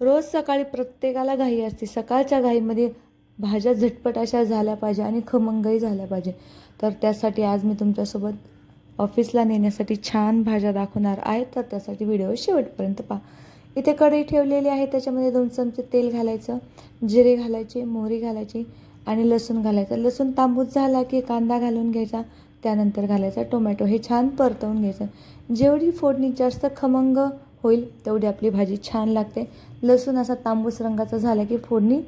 रोज सकाळी प्रत्येकाला घाई असते. सकाळच्या घाईमध्ये भाज्या झटपट अशा झाल्या पाहिजे आणि खमंगही झाल्या पाहिजे. तर त्यासाठी आज मी तुमच्यासोबत ऑफिसला नेण्यासाठी छान भाज्या दाखवणार आहे. तर त्यासाठी व्हिडिओ शेवटपर्यंत पहा. इथे कढई ठेवलेली आहे. त्याच्यामध्ये दोन चमचे तेल घालायचं जिरे घालायचे मोहरी घालायची आणि लसूण घालायचं. लसूण तांबूस झाला की कांदा घालून घ्यायचा त्यानंतर घालायचा टोमॅटो. हे छान परतवून घ्यायचं. जेवढी फोडणी जास्त खमंग होईल तेवढी आपली भाजी छान लागते. लसूण असा तांबूस रंगाचा झाला की फोडणी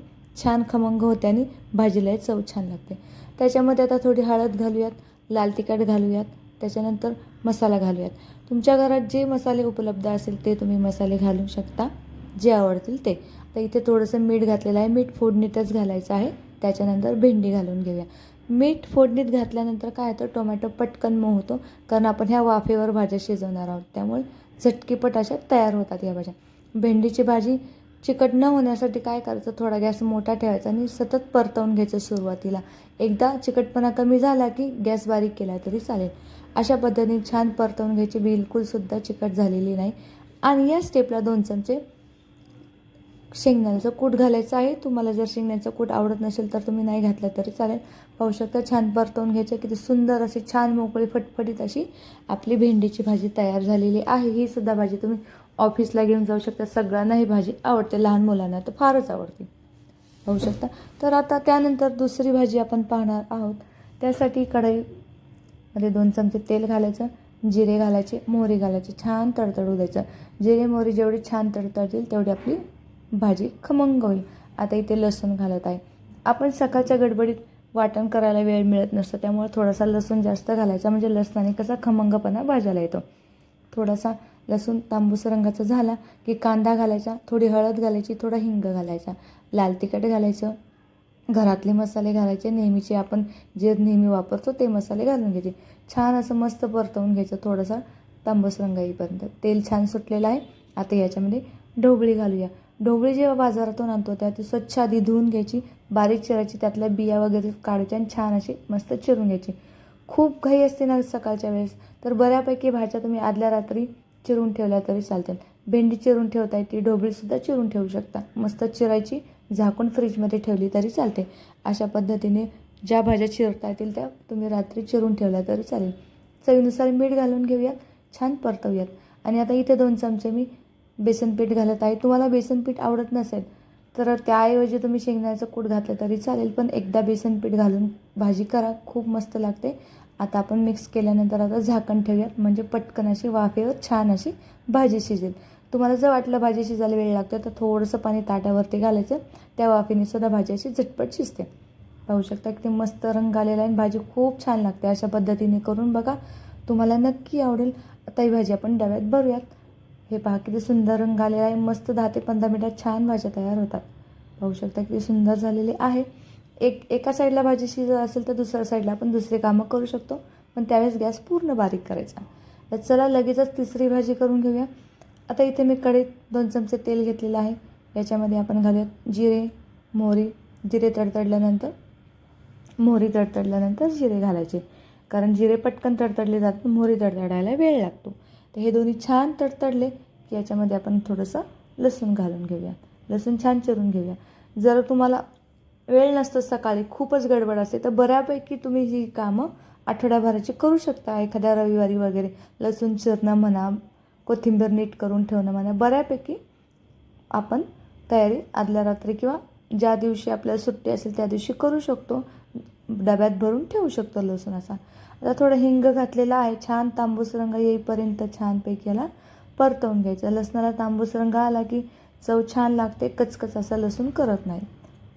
छान खमंग होते आणि भाजीला चव छान लागते. त्याच्यामध्ये आता थोडी हळद घालूयात लाल तिखट घालूयात त्याच्यानंतर मसाला घालूयात. तुमच्या घरात जे मसाले उपलब्ध असेल ते तुम्ही मसाले घालू शकता जे आवडतील ते. तर इथे थोडंसं मीठ घातलेलं आहे मीठ फोडणीतच घालायचं आहे. त्याच्यानंतर भेंडी घालून घेऊया. मीठ फोडणीत घातल्यानंतर काय होतं टोमॅटो पटकन मऊ होतो कारण आपण ह्या वाफेवर भाज्या शिजवणार आहोत. त्यामुळे झटकीपट अशा तयार होतात या भाज्या. भेंडीची भाजी चिकट न होण्यासाठी काय करायचं? थोडा गॅस मोठा ठेवायचा आणि सतत परतवून घ्यायचं सुरुवातीला. एकदा चिकटपणा कमी झाला की गॅस बारीक केला तरी चालेल. अशा पद्धतीने छान परतवून घ्यायची बिलकुलसुद्धा चिकट झालेली नाही. आणि या स्टेपला दोन चमचे शेंगदाण्याचं कूट घालायचं आहे. तुम्हाला जर शेंगदाण्याचं कूट आवडत नसेल तर तुम्ही नाही घातलं तरी चालेल. पाहू शकता छान परतवून घ्यायचं. किती सुंदर अशी छान मोकळी फटफटीत अशी आपली भेंडीची भाजी तयार झालेली आहे. ही सुद्धा भाजी तुम्ही ऑफिसला घेऊन जाऊ शकता. सगळ्यांना ही भाजी आवडते लहान मुलांना तर फारच आवडते. पाहू शकता. तर आता त्यानंतर दुसरी भाजी आपण पाहणार आहोत. त्यासाठी कढईमध्ये दोन चमचे तेल घालायचं जिरे घालायचे मोहरी घालायची. छान तडतडू द्यायचं. जिरे मोहरी जेवढी छान तडतडतील तेवढी आपली भाजी खमंग होईल. आता इथे लसूण घालत आहे. आपण सकाळच्या गडबडीत वाटण करायला वेळ मिळत नसतो त्यामुळे थोडासा लसूण जास्त घालायचा. म्हणजे लसणाने कसा खमंगपणा भाजायला येतो. थोडासा लसूण तांबूस रंगाचा झाला की कांदा घालायचा थोडी हळद घालायची थोडा हिंग घालायचा. लाल तिखट घालायचं. घरातले मसाले घालायचे. नेहमीचे आपण जे नेहमी वापरतो ते मसाले घालून घ्यायचे. छान असं मस्त परतवून घ्यायचं थोडासा तांबूस रंग येईपर्यंत तेल छान सुटलेलं आहे. आता याच्यामध्ये ढोबळी घालूया. ढोबळी जेव्हा बाजारातून आणतो त्या ती स्वच्छ आधी धुवून घ्यायची बारीक चिरायची त्यातल्या बिया वगैरे काढायच्या आणि छान अशी मस्त चिरून घ्यायची. खूप घाई असते ना सकाळच्या वेळेस. तर बऱ्यापैकी भाज्या तुम्ही आदल्या रात्री चिरून ठेवल्या तरी चालतील भेंडी चिरून ठेवता येते ढोबळीसुद्धा चिरून ठेवू शकता. मस्त चिरायची झाकून फ्रीजमध्ये ठेवली तरी चालते अशा पद्धतीने ज्या भाज्या चिरता येतील त्या तुम्ही रात्री चिरून ठेवल्या तरी चालेल. चवीनुसार मीठ घालून घेऊयात छान परतवूयात. आणि आता इथे दोन चमचे मी बेसन पीठ घालत आहे. तुम्हाला बेसन पीठ आवडत नसेल तर त्याऐवजी तुम्ही शेंगदाण्याचं कूट घातलं तरी चालेल पण एकदा बेसन पीठ घालून भाजी करा खूप मस्त लागते. आता आपण मिक्स केल्यानंतर आता झाकण ठेवूयात. म्हणजे पटकन अशी वाफेवर छान अशी भाजी शिजेल. तुम्हाला जर वाटलं भाजी शिजायला वेळ लागतो तर थोडंसं पाणी ताटावरती घालायचं. त्या वाफेने सुद्धा भाजी अशी झटपट शिजते. पाहू शकता किती मस्त रंग आलेला आहे आणि भाजी खूप छान लागते. अशा पद्धतीने करून बघा. तुम्हाला नक्की आवडेल. आता ही भाजी आपण डब्यात भरूयात. हे पहा किती सुंदर रंग आलेला आहे. मस्त दहा ते पंधरा मिनटात छान भाज्या तयार होतात. पाहू शकता किती सुंदर झालेली आहे. एक एका साईडला भाजी शिजत असेल तर दुसऱ्या साईडला आपण दुसरे कामं करू शकतो. पण त्यावेळेस गॅस पूर्ण बारीक करायचा. तर चला लगेचच तिसरी भाजी करून घेऊया. आता इथे मी कढईत दोन चमचे तेल घेतलेलं आहे. याच्यामध्ये आपण घालूयात जिरे मोहरी. जिरे तडतडल्यानंतर मोहरी तडतडल्यानंतर जिरे घालायचे. कारण जिरे पटकन तडतडले जातात मोहरी तडतडायला वेळ लागतो. तर हे दोन्ही छान तडतडले की याच्यामध्ये आपण थोडंसं लसूण घालून घेऊया. लसूण छान चिरून घेऊया. जर तुम्हाला वेळ नसतो सकाळी खूपच गडबड असते. तर बऱ्यापैकी तुम्ही ही कामं आठवड्याभराची करू शकता. एखाद्या रविवारी वगैरे लसूण चिरणं म्हणा कोथिंबीर नीट करून ठेवणं म्हणा बऱ्यापैकी आपण तयारी आदल्या रात्री किंवा ज्या दिवशी आपल्याला सुट्टी असेल त्या दिवशी करू शकतो. डब्यात भरून ठेवू शकतो लसूण असा. आता थोडं हिंग घातलेला आहे. छान तांबूस रंग येईपर्यंत छानपैकी याला परतवून घ्यायचं. लसणाला तांबूस रंग आला की चव छान लागते. कचकच असा लसूण करत नाही.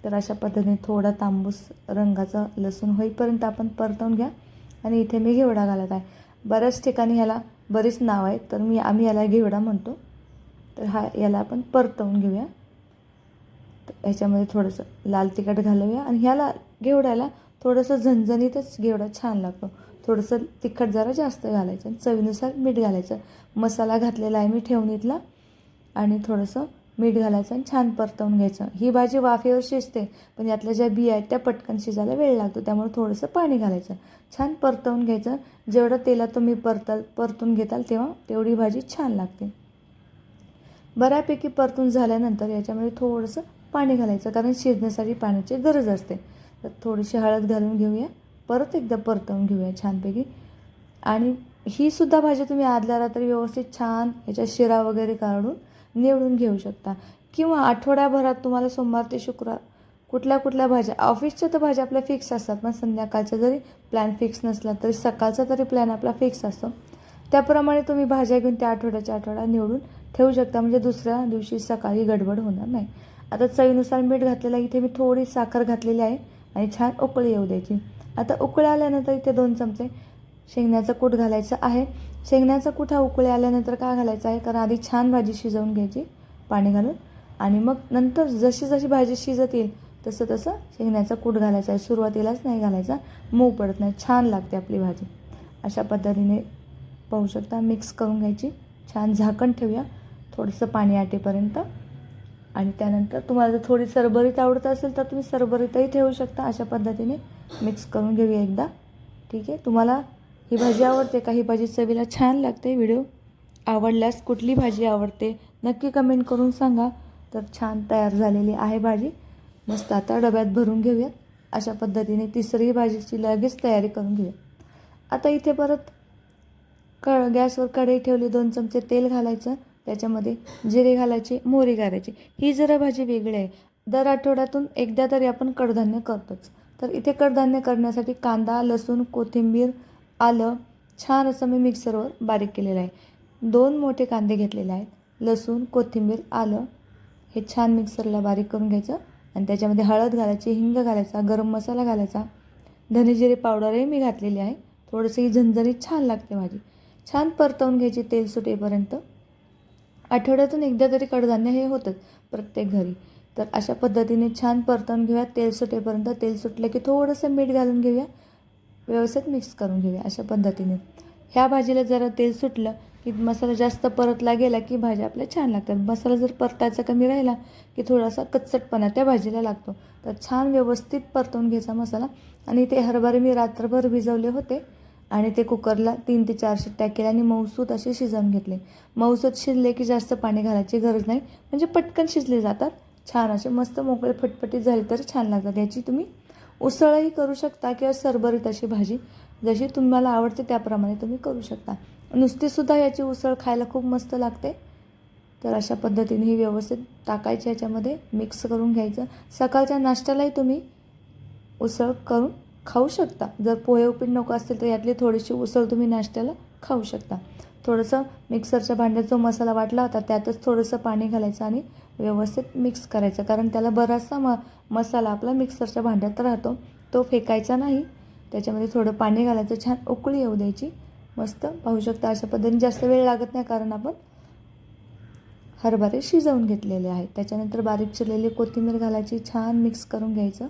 तर अशा पद्धतीने थोडा तांबूस रंगाचा लसूण होईपर्यंत आपण परतवून घ्या. आणि इथे मी घेवडा घालत आहे. बऱ्याच ठिकाणी ह्याला बरीच नाव आहेत तर मी आम्ही याला घेवडा म्हणतो. तर हा याला आपण परतवून घेऊया. तर ह्याच्यामध्ये थोडंसं लाल तिखट घालूया आणि ह्याला घेवड्याला थोडंसं झणझणीतच घेवडा छान लागतो. थोडंसं तिखट जरा जास्त घालायचं आणि चवीनुसार मीठ घालायचं. मसाला घातलेला आहे मी ठेवणीतला. आणि थोडंसं मीठ घालायचं आणि छान परतवून घ्यायचं. ही भाजी वाफेवर शिजते पण यातल्या ज्या बिया आहेत त्या पटकन शिजायला वेळ लागतो त्यामुळे थोडंसं पाणी घालायचं. छान परतवून घ्यायचं. जेवढं तेलात तुम्ही परताल परतून घेताल तेव्हा तेवढी भाजी छान लागते. बऱ्यापैकी परतून झाल्यानंतर याच्यामध्ये थोडंसं पाणी घालायचं कारण शिजण्यासाठी पाण्याची गरज असते. तर थोडीशी हळद घालून घेऊया. परत एकदा परतवून घेऊया छानपैकी. आणि ही सुद्धा भाजी तुम्ही आदल्या रात्री व्यवस्थित छान याच्या शिरा वगैरे काढून निवडून घेऊ शकता. किंवा आठवड्याभरात तुम्हाला सोमवार ते शुक्रवार कुठल्या कुठल्या भाज्या ऑफिसच्या तर भाज्या आपल्या फिक्स असतात पण संध्याकाळचा जरी प्लॅन फिक्स नसला तरी सकाळचा तरी प्लॅन आपला फिक्स असतो. त्याप्रमाणे तुम्ही भाज्या घेऊन त्या आठवड्याच्या आठवडा निवडून ठेवू शकता म्हणजे दुसऱ्या दिवशी सकाळी गडबड होणार नाही. आता चवीनुसार मीठ घातलेलं आहे इथे मी थोडी साखर घातलेली आहे आणि छान उकळी येऊ द्यायची. आता उकळी आल्यानंतर इथे दोन चमचे शेंगण्याचं कूट घालायचं आहे. शेंगण्याचा कूट हा उकळी आल्यानंतर का घालायचा आहे? कारण आधी छान भाजी शिजवून घ्यायची पाणी घालून. आणि मग नंतर जशी जशी भाजी शिजत येईल तसं तसं शेंगण्याचा कूट घालायचा आहे. सुरुवातीलाच नाही घालायचा. मऊ पडत नाही. छान लागते आपली भाजी. अशा पद्धतीने पाहू शकता. मिक्स करून घ्यायची. छान झाकण ठेवूया. थोडंसं पाणी आटेपर्यंत. आणि त्यानंतर तुम्हाला जर थोडी सरबरीत आवडत असेल तर तुम्ही सरबरीतही ठेवू शकता. अशा पद्धतीने मिक्स करून घेऊया एकदा. ठीक आहे? तुम्हाला ही भाजी आवडते का? ही भाजी चवीला छान लागते. व्हिडिओ आवडल्यास कुठली भाजी आवडते? नक्की कमेंट करून सांगा. तर छान तयार झालेली आहे भाजी. मस्त आता डब्यात भरून घेऊयात अशा पद्धतीने तिसरी भाजीची लगेच तयारी करून घेऊया. आता इथे परत क गॅसवर कढई ठेवली. दोन चमचे तेल घालायचं. त्याच्यामध्ये जिरे घालायचे मोहरी घालायची. ही जरा भाजी वेगळी आहे. दर आठवड्यातून एकदा तरी आपण कडधान्य करतोच. तर इथे कडधान्य करण्यासाठी कांदा लसूण कोथिंबीर आलं. छान असं मी मिक्सरवर बारीक केलेलं आहे. दोन मोठे कांदे घेतलेले आहेत. लसूण कोथिंबीर आलं. हे छान मिक्सरला बारीक करून घ्यायचं आणि त्याच्यामध्ये हळद घालायची हिंग घालायचा गरम मसाला घालायचा. धनेजिरे पावडरही मी घातलेली आहे. थोडंसं ही झणझणीत छान लागते भाजी छान परतवून घ्यायची तेल सुटेपर्यंत. आठवड्यातून एकदा तरी कडधान्य हे होतंच प्रत्येक घरी. तर अशा पद्धतीने छान परतवून घेऊया. तेल सुटेपर्यंत तेल सुटलं की थोडंसं मीठ घालून घेऊया. व्यवस्थित मिक्स करून घेऊया अशा पद्धतीने. ह्या भाजीला जरा तेल सुटलं की मसाला जास्त परतला गेला की भाज्या आपल्या छान लागतात. मसाला जर परतायचा कमी राहिला की थोडासा कच्चटपणा त्या भाजीला लागतो. तर छान व्यवस्थित परतवून घ्यायचा मसाला. आणि ते हरभरे मी रात्रभर भिजवले होते आणि ते कुकरला तीन ते चार शिट्ट्या केल्या आणि मऊसूत असे शिजवून घेतले. मऊसूत शिजले की जास्त पाणी घालायची गरज नाही. म्हणजे पटकन शिजले जातात. छान असे मस्त मोकळे फटफटीत झाले तर छान लागतात. याची तुम्ही उसळही करू शकता किंवा सरबरीत अशी भाजी जशी तुम्हाला आवडते त्याप्रमाणे तुम्ही करू शकता. नुसतीसुद्धा याची उसळ खायला खूप मस्त लागते. तर अशा पद्धतीने ही व्यवस्थित टाकायची याच्यामध्ये मिक्स करून घ्यायचं. सकाळच्या नाश्त्यालाही तुम्ही उसळ करून खाऊ शकता. जर पोहे उपीट नको असतील तर यातली थोडीशी उसळ तुम्ही नाश्त्याला खाऊ शकता. थोडंसं मिक्सरच्या भांड्यात जो मसाला वाटला होता त्यातच थोडंसं पाणी घालायचं आणि व्यवस्थित मिक्स करायचं. कारण त्याला बराचसा म मसाला आपला मिक्सरच्या भांड्यात राहतो. तो फेकायचा नाही. त्याच्यामध्ये थोडं पाणी घालायचं. छान उकळी येऊ द्यायची. मस्त. पाहू शकता अशा पद्धतीने जास्त वेळ लागत नाही कारण आपण हरभरे शिजवून घेतलेले आहेत. त्याच्यानंतर बारीक चिरलेली कोथिंबीर घालायची. छान मिक्स करून घ्यायचं.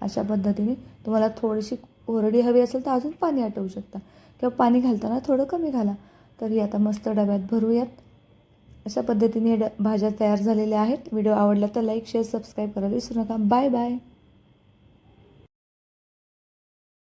अशा पद्धतीने तुम्हाला थोडीशी ओरडी हवी असेल तर अजून पाणी आटवू शकता. किंवा पाणी घालताना थोडं कमी घाला. तरी आता मस्त डब्यात भरूयात. अशा पद्धतीने ड भाज्या तयार झालेल्या आहेत. व्हिडिओ आवडला तर लाईक शेअर सबस्क्राईब करायला विसरू नका. Bye bye